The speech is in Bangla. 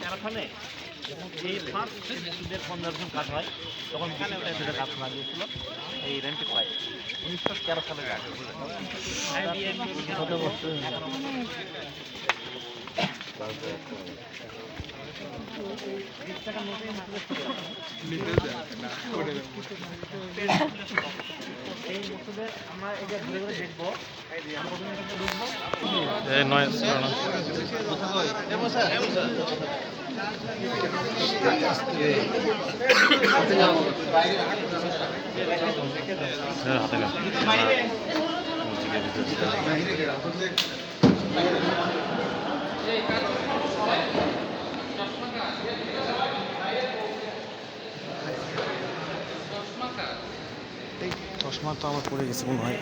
তেরোখানে এই ফার্স্ট সুদের কনজারভেশন কাজ হয়। তখন ব্রিটিশরা সেটা কাজ লাগিয়েছিল এই রেন্টেড পাই উনিশশো তেরো সালে কত এই মসজিদের আমরা এটা ঘুরে ঘুরে দেখব। আমরা প্রথমে ঢুকবো। শোনো। হাতে। মসজিদের ভিতরে। এই চশমা তো আমার পড়ে গেছে মনে হয়